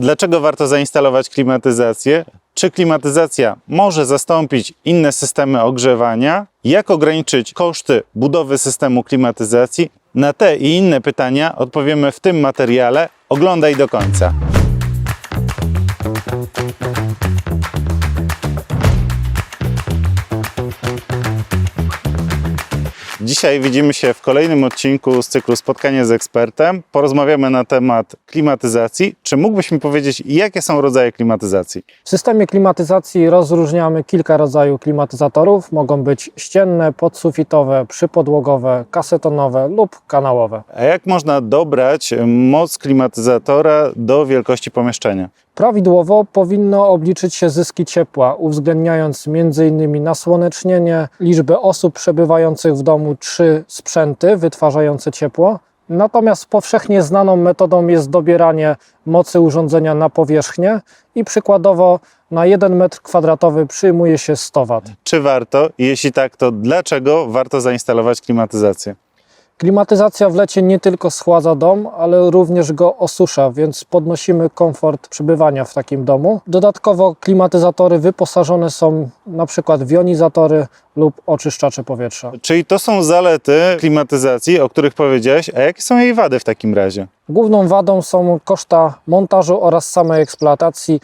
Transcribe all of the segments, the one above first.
Dlaczego warto zainstalować klimatyzację? Czy klimatyzacja może zastąpić inne systemy ogrzewania? Jak ograniczyć koszty budowy systemu klimatyzacji? Na te i inne pytania odpowiemy w tym materiale. Oglądaj do końca. Dzisiaj widzimy się w kolejnym odcinku z cyklu Spotkanie z ekspertem. Porozmawiamy na temat klimatyzacji. Czy mógłbyś mi powiedzieć, jakie są rodzaje klimatyzacji? W systemie klimatyzacji rozróżniamy kilka rodzajów klimatyzatorów. Mogą być ścienne, podsufitowe, przypodłogowe, kasetonowe lub kanałowe. A jak można dobrać moc klimatyzatora do wielkości pomieszczenia? Prawidłowo powinno obliczyć się zyski ciepła, uwzględniając m.in. nasłonecznienie, liczbę osób przebywających w domu czy sprzęty wytwarzające ciepło. Natomiast powszechnie znaną metodą jest dobieranie mocy urządzenia na powierzchnię i przykładowo na 1 m2 przyjmuje się 100 W. Czy warto? Jeśli tak, to dlaczego warto zainstalować klimatyzację? Klimatyzacja w lecie nie tylko schładza dom, ale również go osusza, więc podnosimy komfort przebywania w takim domu. Dodatkowo klimatyzatory wyposażone są na przykład w jonizatory lub oczyszczacze powietrza. Czyli to są zalety klimatyzacji, o których powiedziałeś, a jakie są jej wady w takim razie? Główną wadą są koszta montażu oraz samej eksploatacji.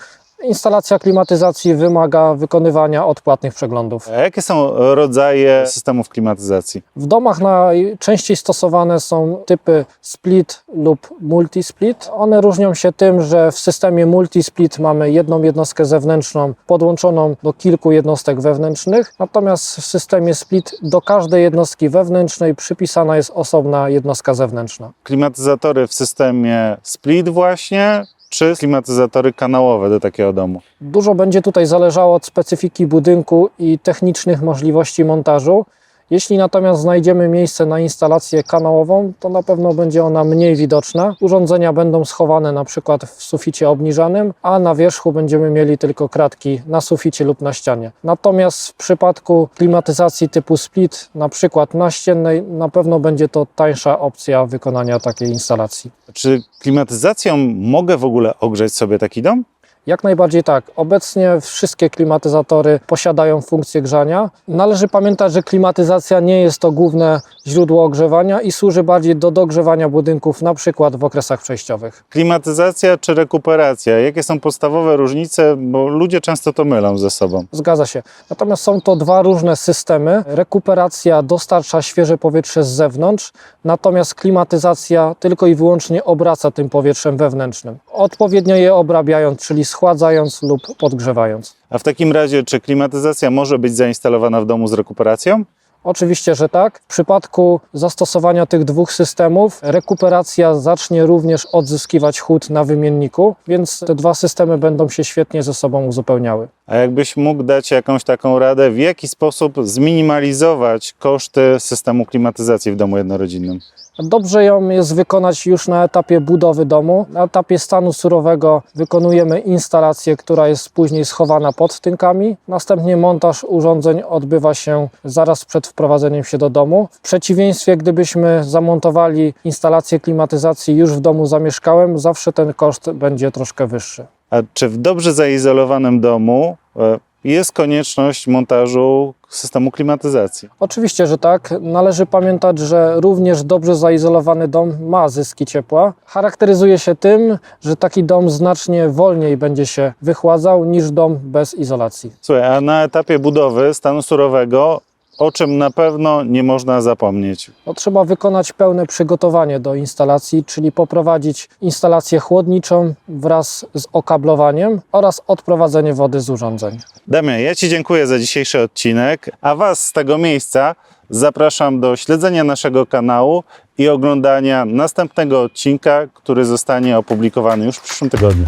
Instalacja klimatyzacji wymaga wykonywania odpłatnych przeglądów. A jakie są rodzaje systemów klimatyzacji? W domach najczęściej stosowane są typy split lub multisplit. One różnią się tym, że w systemie multisplit mamy jedną jednostkę zewnętrzną podłączoną do kilku jednostek wewnętrznych, natomiast w systemie split do każdej jednostki wewnętrznej przypisana jest osobna jednostka zewnętrzna. Klimatyzatory w systemie split właśnie, czy klimatyzatory kanałowe do takiego domu? Dużo będzie tutaj zależało od specyfiki budynku i technicznych możliwości montażu. Jeśli natomiast znajdziemy miejsce na instalację kanałową, to na pewno będzie ona mniej widoczna. Urządzenia będą schowane na przykład w suficie obniżanym, a na wierzchu będziemy mieli tylko kratki na suficie lub na ścianie. Natomiast w przypadku klimatyzacji typu split, na przykład naściennej, na pewno będzie to tańsza opcja wykonania takiej instalacji. Czy klimatyzacją mogę w ogóle ogrzeć sobie taki dom? Jak najbardziej tak. Obecnie wszystkie klimatyzatory posiadają funkcję grzania. Należy pamiętać, że klimatyzacja nie jest to główne źródło ogrzewania i służy bardziej do dogrzewania budynków, na przykład w okresach przejściowych. Klimatyzacja czy rekuperacja? Jakie są podstawowe różnice? Bo ludzie często to mylą ze sobą. Zgadza się. Natomiast są to dwa różne systemy. Rekuperacja dostarcza świeże powietrze z zewnątrz, natomiast klimatyzacja tylko i wyłącznie obraca tym powietrzem wewnętrznym. Odpowiednio je obrabiając, czyli schładzając lub podgrzewając. A w takim razie, czy klimatyzacja może być zainstalowana w domu z rekuperacją? Oczywiście, że tak. W przypadku zastosowania tych dwóch systemów, rekuperacja zacznie również odzyskiwać chłód na wymienniku, więc te dwa systemy będą się świetnie ze sobą uzupełniały. A jakbyś mógł dać jakąś taką radę, w jaki sposób zminimalizować koszty systemu klimatyzacji w domu jednorodzinnym? Dobrze ją jest wykonać już na etapie budowy domu. Na etapie stanu surowego wykonujemy instalację, która jest później schowana pod tynkami. Następnie montaż urządzeń odbywa się zaraz przed wprowadzeniem się do domu. W przeciwieństwie, gdybyśmy zamontowali instalację klimatyzacji już w domu zamieszkałym, zawsze ten koszt będzie troszkę wyższy. A czy w dobrze zaizolowanym domu e, jest konieczność montażu systemu klimatyzacji? Oczywiście, że tak. Należy pamiętać, że również dobrze zaizolowany dom ma zyski ciepła. Charakteryzuje się tym, że taki dom znacznie wolniej będzie się wychładzał niż dom bez izolacji. Słuchaj, a na etapie budowy stanu surowego, o czym na pewno nie można zapomnieć? No, trzeba wykonać pełne przygotowanie do instalacji, czyli poprowadzić instalację chłodniczą wraz z okablowaniem oraz odprowadzenie wody z urządzeń. Damian, ja Ci dziękuję za dzisiejszy odcinek, a Was z tego miejsca zapraszam do śledzenia naszego kanału i oglądania następnego odcinka, który zostanie opublikowany już w przyszłym tygodniu.